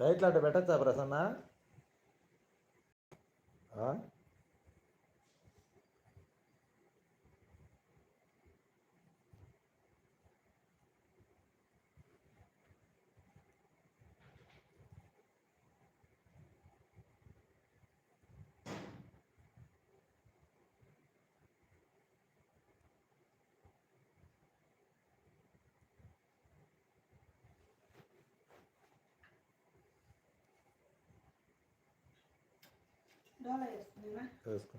టైట్లు అట్ట పెట్టచ్చా ప్రసన్న ఆ? డోలా వేస్తుందినా వేసుకో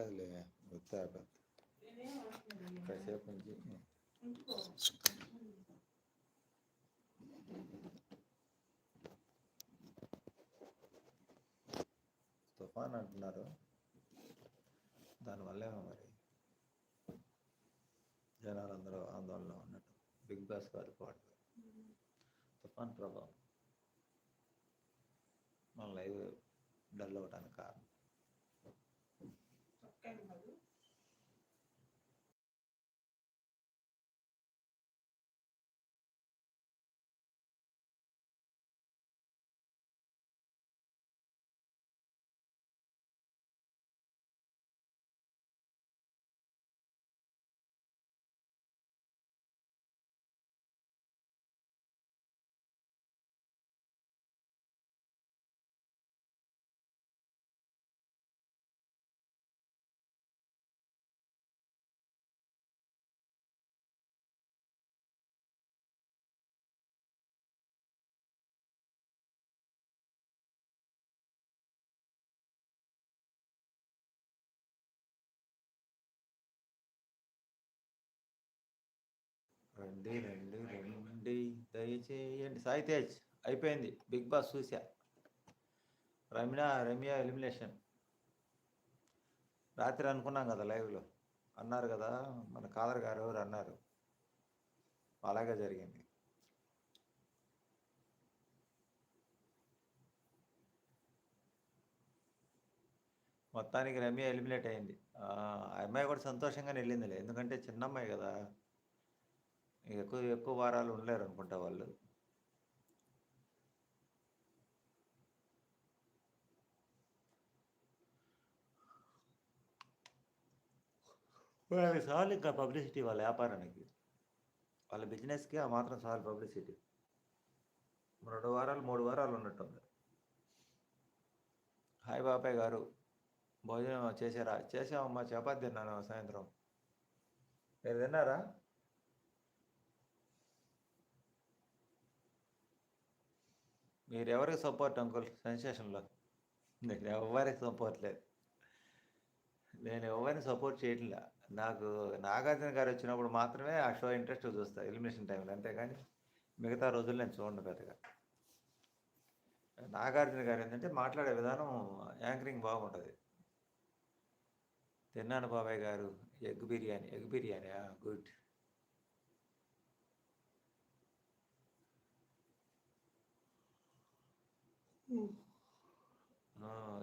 అదిలే వస్తే కాసేపు నుంచి తుఫాన్ అంటున్నారు దానివల్లేమో మరి జనాలందరూ ఆందోళనలో ఉన్నట్టు బిగ్ బాస్ గారి పాటు తుఫాన్ ప్రభావం మన లైవ్ డల్ అవడానికి కారణం రండి రండి రండి. దయచేయండి. సాయి తేజ్ అయిపోయింది. బిగ్ బాస్ చూసా రమ్య రమ్య ఎలిమినేషన్. రాత్రి అనుకున్నాం కదా లైవ్లో. అన్నారు కదా మన కాదర్ గారు ఎవరు అన్నారు. అలాగే జరిగింది. మొత్తానికి రమ్య ఎలిమినేట్ అయింది. ఆ అమ్మాయి కూడా సంతోషంగానే వెళ్ళిందిలే. ఎందుకంటే చిన్న అమ్మాయి కదా. ఎక్కువ ఎక్కువ వారాలు ఉండలేరు అనుకుంటా వాళ్ళు. వాళ్ళకి చాలు ఇంకా పబ్లిసిటీ వాళ్ళ వ్యాపారానికి. వాళ్ళ బిజినెస్కి ఆ మాత్రం చాలు పబ్లిసిటీ. రెండు వారాలు మూడు వారాలు ఉన్నట్టుంది. హాయ్ బాబాయ్ గారు భోజనం చేశారా? చేసామమ్మా చపాతి తిన్నాను సాయంత్రం. మీరు తిన్నారా? మీరు ఎవరికి సపోర్ట్ అంకుల్? సెన్సేషన్లో. నేను ఎవరికి సపోర్ట్ లేదు. నేను ఎవరిని సపోర్ట్ చేయట్లేదు నాకు నాగార్జున గారు వచ్చినప్పుడు మాత్రమే ఆ షో ఇంట్రెస్ట్ చూస్తా ఎలిమినేషన్ టైంలో. అంతేగాని మిగతా రోజులు నేను చూడండి పెద్దగా. నాగార్జున గారు ఏంటంటే మాట్లాడే విధానం యాంకరింగ్ బాగుంటుంది. తిన్నాను బాబాయ్ గారు egg biryani. Egg biryani good.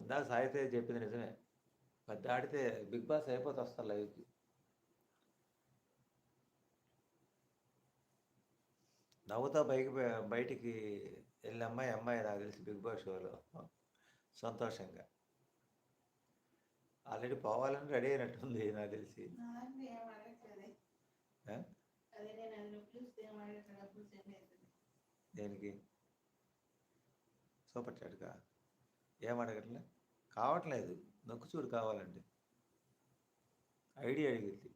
ఇందాక సాయితే చెప్పింది నిజమే. పెద్ద ఆడితే బిగ్ బాస్ అయిపోతే వస్తారు లైవ్కి. నవ్వుతా బయకి బయటికి వెళ్ళిన అమ్మాయి అమ్మాయి నాకు తెలిసి బిగ్ బాస్ షోలో. సంతోషంగా. ఆల్రెడీ పోవాలని రెడీ అయినట్టుంది నాకు తెలిసి. నాన్న సూపర్ చాట్గా ఏం కావట్లేదు. నొక్కు చూడు కావాలంటే. ఐడియా అడిగింది.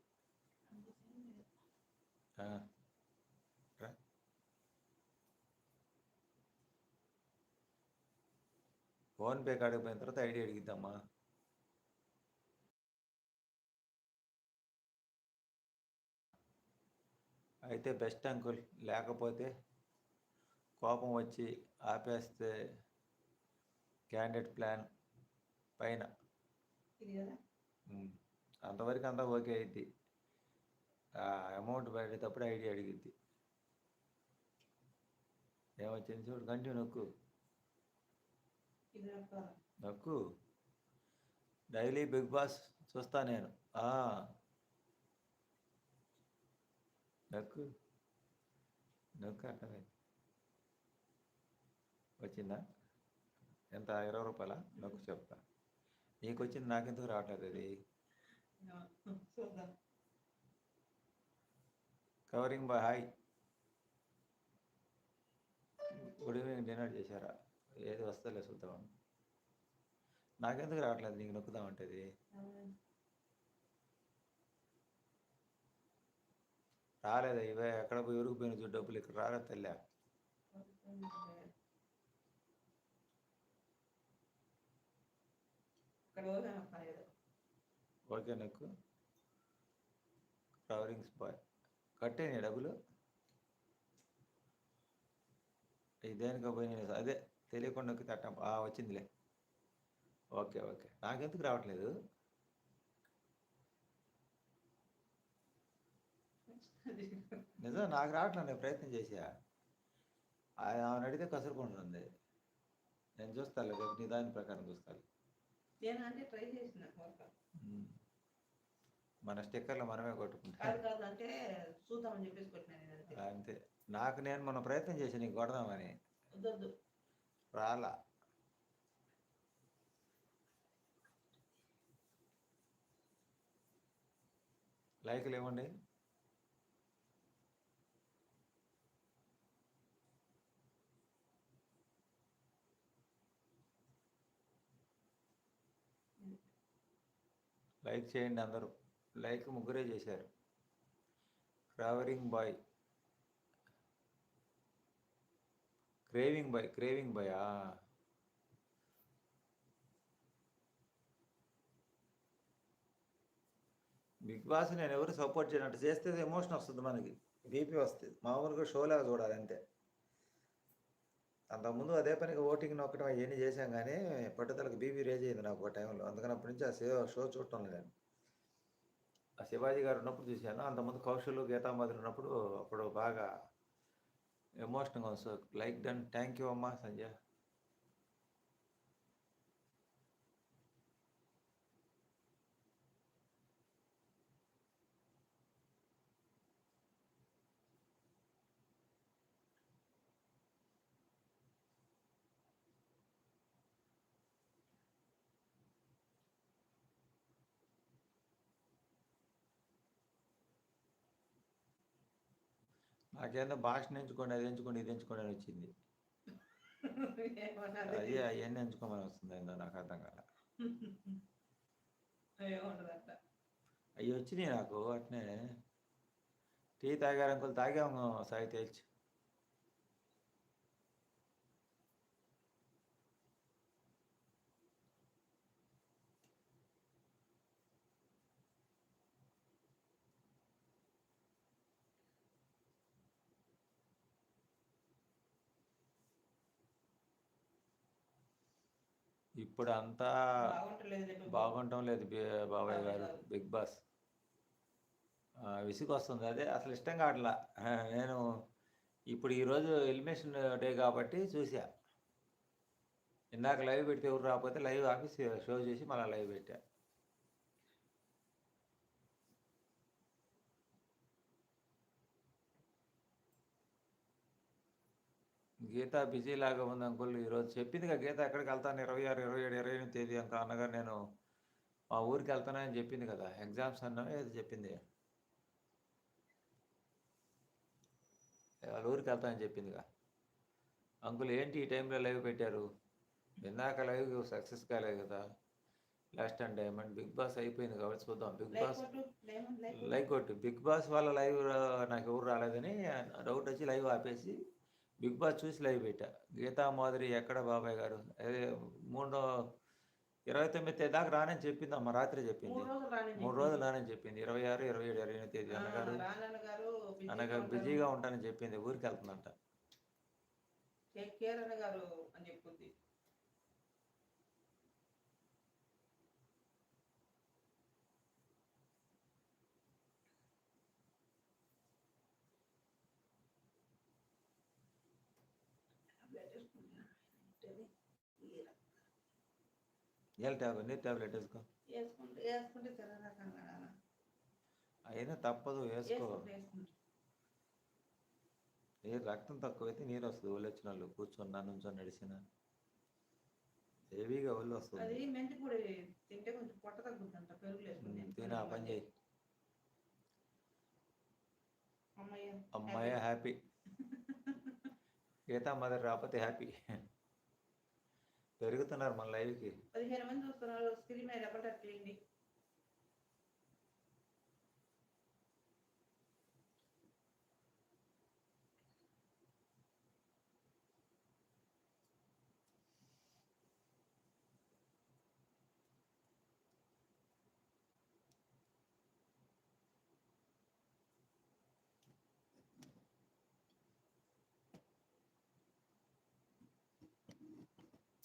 ఫోన్పే కాడికి పోయిన తర్వాత ఐడియా అడిగిద్దామా అయితే బెస్ట్ అంకుల్ లేకపోతే కోపం వచ్చి ఆపేస్తే క్యాండిడేట్ ప్లాన్ పైన. అంతవరకు అంతా ఓకే అయింది అమౌంట్ పడేటప్పుడు ఐడియా అడిగిద్ది. ఏమొచ్చింది చూడు కంటిన్యూ నొక్కు. నొక్కు. డైలీ బిగ్ బాస్ చూస్తా నేను. నొక్కు. నొక్కు అర్థమైంది. వచ్చిందా? ఎంత? ఇరవై రూపాయల? నొక్కు చెప్తా. నీకు వచ్చింది నాకెందుకు రావట్లేదు అది covering boy hi. Good evening dinner చేశారా? ఏది వస్తలే చూద్దాం. నాకెందుకు రావట్లేదు? నీకు నొక్కుదామంటది రాలేదు? ఇవే ఎక్కడ పోయి ఊరికి పోయిన డబ్బులు ఇక్కడ రాలేదు తెల్లే. ఓకే నాకు. Coverings boy. కట్టేని డబ్బులు. ఇది పోయినా అదే తెలియకుండా నొక్కి వచ్చిందిలే. Okay okay. నాకెందుకు రావట్లేదు? నిజం నాకు రావట్లేదు. నేను ప్రయత్నం చేసా ఆ- ఆమెను అడిగితే కసురుకుంటుంది. నేను చూస్తాను రేపు నీ దాని ప్రకారం చూస్తాను నేను అంటే ట్రై చేసిన వర్క్ ఉమ్. మన స్టిక్కర్లు మనమే కొట్టుకుంటా. కాదు కాదు అంటే చూద్దామని చెప్పేసి కొట్టినాను నేను అంతే. అంతే. నాకు నేను మన ప్రయత్నం చేసి నీకు కొడదామని. వద్దొద్దు. రాలా. లైక్లు ఇవ్వండి. లైక్ చేయండి అందరూ. లైక్ ముగ్గురే చేశారు. Craving boy craving boy craving boy big boss నేను ఎవరు సపోర్ట్ చేయనట్టు చేస్తే ఎమోషన్ వస్తుంది మనకి. బీపీ వస్తుంది. మామూలుగా షోలాగా చూడాలి అంతే. అంతకుముందు అదే పనికి ఓటింగ్ నొక్కడం అవన్నీ చేశాం కానీ పట్టుదలకు బీపీ రేజ్ అయింది నాకు ఒక టైంలో. అందుకని అప్పటి నుంచి ఆ షో షో చూడటం లేదు. ఆ శివాజీ గారు ఉన్నప్పుడు చూశాను. అంతకుముందు కౌశల్ గీతామాధురి ఉన్నప్పుడు అప్పుడు బాగా ఎమోషనల్గా ఉంది. So like done thank you అమ్మా సంజయ్ నాకేందో భాష ఎంచుకోండి అది ఎంచుకోండి ఇది ఎంచుకోండి అని వచ్చింది. అది అవన్నీ ఎంచుకోమని వస్తుంది ఏందో నాకు అర్థం కాల. అవి వచ్చినాయి నాకు అట్నే. టీ తాగారు అంకుల్ తాగాము సాయి తేల్చి. ఇప్పుడు అంతా బాగుండటం లేదు బాబాయ్ గారు. Big boss. ఆ, విసుగు వస్తుంది అదే అసలు ఇష్టం కావట్లా. నేను ఇప్పుడు ఈరోజు ఎలిమినేషన్ డే కాబట్టి చూసా. ఇందాక లైవ్ పెడితే ఎవరు రాకపోతే లైవ్ ఆఫీస్ షో చేసి మళ్ళీ లైవ్ పెట్టా. గీత బిజీ లాగా ఉంది అంకుల్. ఈరోజు చెప్పిందిగా గీత ఎక్కడికి వెళ్తాను? ఇరవై ఆరు ఇరవై ఏడు ఇరవై ఎనిమిది తేదీ అంక అనగా నేను మా ఊరికి వెళ్తానని చెప్పింది కదా ఎగ్జామ్స్ అన్నా ఏదో చెప్పింది. వాళ్ళ ఊరికి వెళ్తానని చెప్పిందిగా అంకుల్ ఏంటి ఈ టైంలో లైవ్ పెట్టారు? ఇందాక లైవ్ సక్సెస్ కాలేదు కదా. Last time diamond big boss అయిపోయింది కాబట్టి చూద్దాం. బిగ్ బాస్ లైక్ కొట్టు. బిగ్ బాస్ వాళ్ళ లైవ్ నాకు ఎవరు రాలేదని డౌట్ వచ్చి లైవ్ ఆపేసి బిగ్ బాస్ చూసి లైవ్ పెట్టా గీతా మాధురి ఎక్కడ బాబాయ్ గారు? అదే మూడో ఇరవై తొమ్మిది తేదీ దాకా రానని చెప్పింది అమ్మ రాత్రి చెప్పింది. మూడు రోజులు రానని చెప్పింది. ఇరవై ఆరు ఇరవై ఏడు ఇరవై ఎనిమిది తేదీ అన్నగారు. రానన్న గారు బిజీగా అనగా ఉంటారు. బిజీగా ఉంటానని చెప్పింది. ఊరికి వెళ్తుందంట కేర్ అని ఏళ్ళ ట్యాబ్లెట్ నీరు ట్యాబ్లెట్ వేసుకో. అయినా తప్పదు వేసుకో. నీరు రక్తం తక్కువైతే నీరు వస్తుంది ఒళ్ళు వచ్చిన వాళ్ళు. కూర్చున్నా నుంచొని నడిచిన. హెవీగా ఒళ్ళు వస్తుంది. తిని పని చేయి. అమ్మాయి హ్యాపీ. గీతా మదర్ రాకపోతే హ్యాపీ. పెరుగుతున్నారు మన లైవ్కి పదిహేను మంది చూస్తున్నారు స్క్రీన్ మీద ఎక్కడ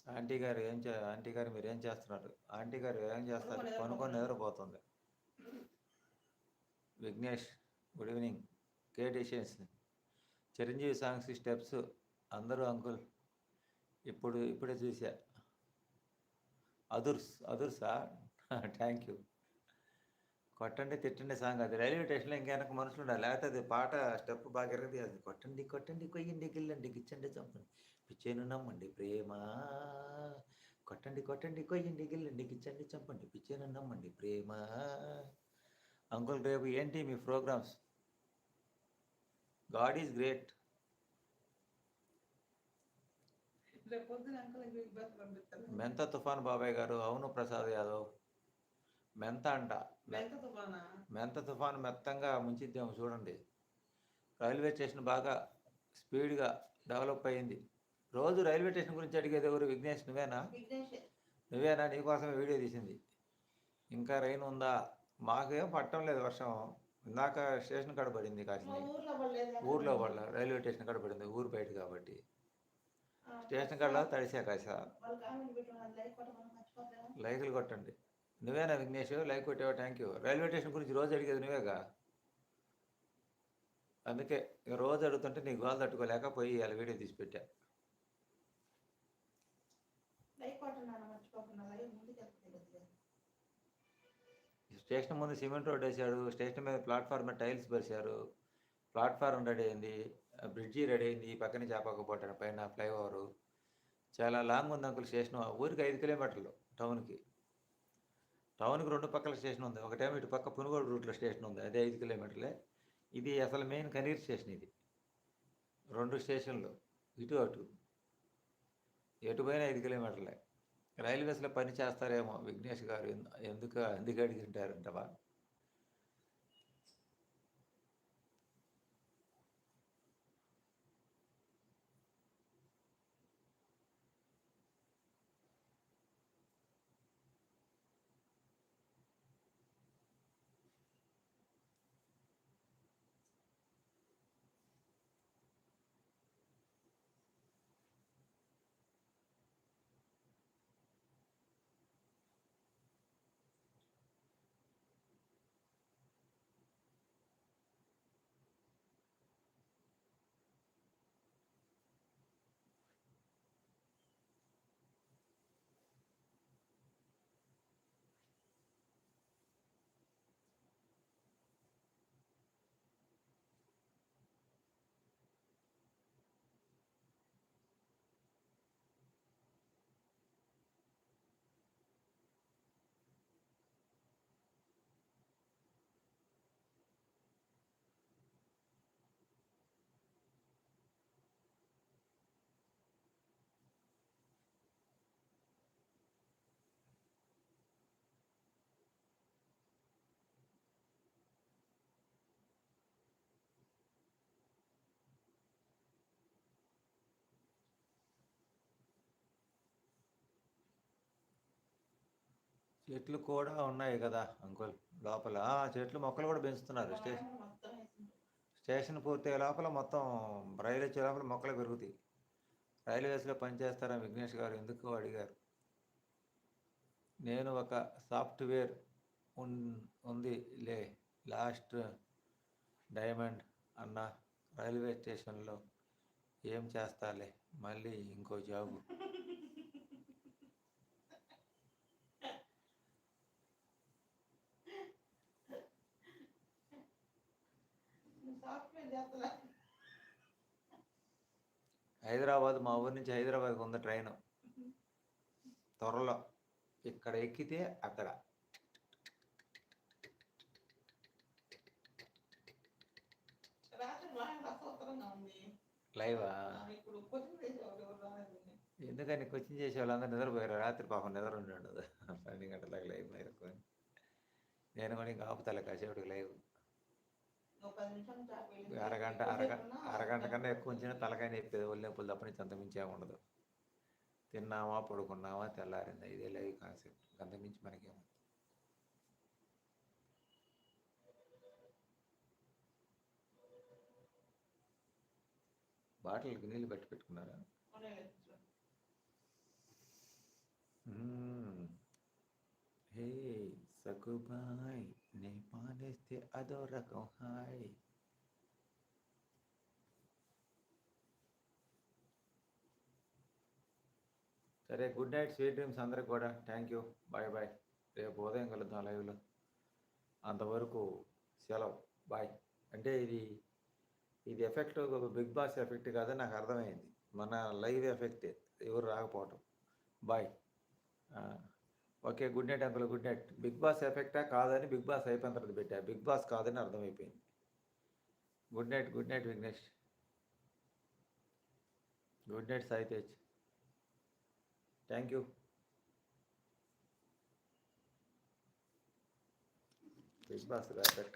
ఆంటీ గారు ఏం చే ఆంటీ గారు మీరు ఏం చేస్తున్నారు? ఆంటీ గారు ఏం చేస్తారు? కొనుక్కొని నిద్రపోతుంది విఘ్నేష్ గుడ్ ఈవినింగ్. కే డిషన్స్ చిరంజీవి సాంగ్స్ స్టెప్స్ అందరూ అంకుల్. ఇప్పుడు ఇప్పుడే చూసా. అదుర్స్ అదుర్సా? Thank you. కొట్టండి తిట్టండి సాంగ్ అది. రైల్వే స్టేషన్లో ఇంకెనక మనుషులు ఉండాలి. లేకపోతే అది పాట స్టెప్ బాగా ఎరగది అది కొట్టండి కొట్టండి కొయ్యండి గిల్లండి గిచ్చండి చంపండి. పిచ్చేను నమ్మండి ప్రేమ. కొట్టండి కొట్టండి కొయ్యండి గిల్లండి గిచ్చండి చంపండి. పిచ్చేను నమ్మండి ప్రేమ. అంకుల్ రేపు ఏంటి మీ ప్రోగ్రామ్స్? God is great. మెంత తుఫాన్ బాబాయ్ గారు. అవును ప్రసాద్ యాదవ్. మెంత అంట. మెంత తుఫానా? మెంత తుఫాన్ మెత్తంగా ముంచిద్దాము చూడండి. రైల్వే స్టేషన్ బాగా స్పీడ్గా డెవలప్ అయ్యింది రోజు రైల్వే స్టేషన్ గురించి అడిగేది ఎవరు? విఘ్నేష్ నువ్వేనా? నువ్వేనా? నీకోసమే వీడియో తీసింది. ఇంకా రైన్ ఉందా? మాకేం పట్టడం లేదు వర్షం. ఇందాక స్టేషన్ కాడ పడింది ఊర్లో వాళ్ళ రైల్వే స్టేషన్ కాడ పడింది. ఊరు బయట కాబట్టి. స్టేషన్ కాడ తడిసా కాసా లైకులు కొట్టండి. నువ్వేనా విఘ్నేష్? లైక్ కొట్టావా? థ్యాంక్ యూ రైల్వే స్టేషన్ గురించి రోజు అడిగేది నువ్వేగా? అందుకే ఇక రోజు అడుగుతుంటే నీ గోల్ తట్టుకోలేక పోయి ఇలా వీడియో తీసి పెట్టా. స్టేషన్ ముందు సిమెంట్ రోడ్ వేసాడు స్టేషన్ మీద ప్లాట్ఫామ్ మీద టైల్స్ పరిచారు ప్లాట్ఫారం రెడీ అయింది బ్రిడ్జి రెడీ అయింది ఈ పక్కన చేపకపోతాడు పైన ఫ్లైఓవర్. చాలా లాంగ్ ఉంది అంకుల్ స్టేషన్ ఊరికి ఐదు కిలోమీటర్లు టౌన్కి. టౌన్కి రెండు పక్కల స్టేషన్ ఉంది. ఒకటేమో ఇటు పక్క పునుగోడు రూట్లో స్టేషన్ ఉంది. అదే ఐదు కిలోమీటర్లే. ఇది అసలు మెయిన్ కనీర్ స్టేషన్ ఇది. రెండు స్టేషన్లు. ఇటు అటు. ఎటు ఐదు కిలోమీటర్లే. రైల్వేస్లో పని చేస్తారేమో విఘ్నేష్ గారు. ఎందుకు ఎందుకు ఎందుకు అడిగింటారంటవా చెట్లు కూడా ఉన్నాయి కదా అంకుల్. లోపల. చెట్లు మొక్కలు కూడా పెంచుతున్నారు. స్టేషన్ స్టేషన్ పూర్తి లోపల మొత్తం రైలు వచ్చే లోపల మొక్కలు పెరుగుతాయి. రైల్వేస్లో పనిచేస్తారా విఘ్నేష్ గారు? ఎందుకు అడిగారు? నేను ఒక సాఫ్ట్వేర్ ఉన్ ఉంది లే లాస్ట్ డైమండ్ అన్న రైల్వే స్టేషన్లో ఏం చేస్తాలే మళ్ళీ ఇంకో జాబు నువ్వు సాఫ్ట్వేర్ చేస్తలా హైదరాబాద్ మా ఊరి నుంచి హైదరాబాద్కి ఉంది ట్రైన్. త్వరలో ఇక్కడ ఎక్కితే అక్కడ. లైవా? ఎందుకని క్వశ్చన్ చేసే వాళ్ళందరూ నిద్రపోయారు? రాత్రి పాపం నిద్ర ఉండదు. పన్నెండు గంటలకు లైవ్ మేరకు నేను కూడా ఇంకా ఆపుతాలే కాసేపటికి లైవ్ ఒక పది నిమిషాలు చాపు వెళ్ళి అరగంట అరగంట అరగంట కన్నా ఎక్కువ ఉంచిన తలకాయ నొప్పేది ఒళ్ళు నొప్పులు తప్ప నుంచి ఉండదు. తిన్నామా పడుకున్నామా తెల్లారిందా ఇదే లైవ్ కాన్సెప్ట్. అంత మించి మనకేమో బాటిల్కి నీళ్ళు పెట్టి పెట్టుకున్నారా. హే సకుబాయ్. నే అదో రకం హాయ్ సరే గుడ్ నైట్ స్వీట్ డ్రీమ్స్ అందరికి కూడా. థ్యాంక్ యూ బాయ్ బాయ్ రేపు ఉదయం కలుద్దాం లైవ్లో. అంతవరకు సెలవు. బాయ్ అంటే ఇది ఇది ఎఫెక్ట్ బిగ్ బాస్ ఎఫెక్ట్ కాదని నాకు అర్థమైంది. మన లైవ్ ఎఫెక్టే ఎవరు రాకపోవటం. Bye okay good night uncle good night. Big boss ఎఫెక్టా కాదని బిగ్ బాస్ అయిపోయిన తర్వాత పెట్టా. బిగ్ బాస్ కాదని అర్థమైపోయింది. Good night good night Vignesh. Good night Sai Tej thank you. Big boss effect